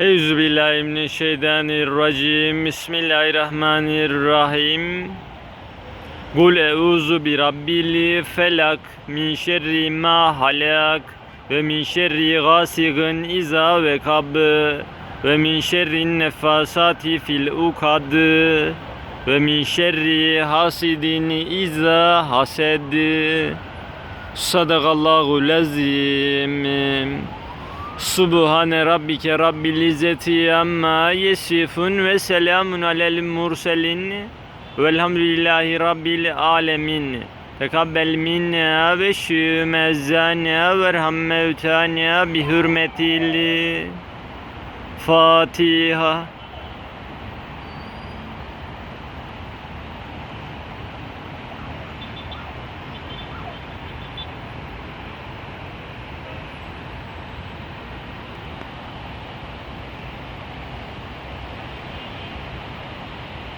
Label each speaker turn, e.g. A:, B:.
A: Euzubillahimineşşeytanirracim. Bismillahirrahmanirrahim. Kul euzu bi rabbil felak min şerri ma halak ve min şerri gasiqin iza ve kab ve min şerri nefasati fil ukad ve min şerri hasidin iza hased. Sadakallahu lazim. Subhane rabbike rabbil izzeti amma yesifun ve selamun alel murselin velhamdülillahi rabbil alemin. Tekabbel minna ve şümezzana ve erham mevtana bi hürmetil Fatiha.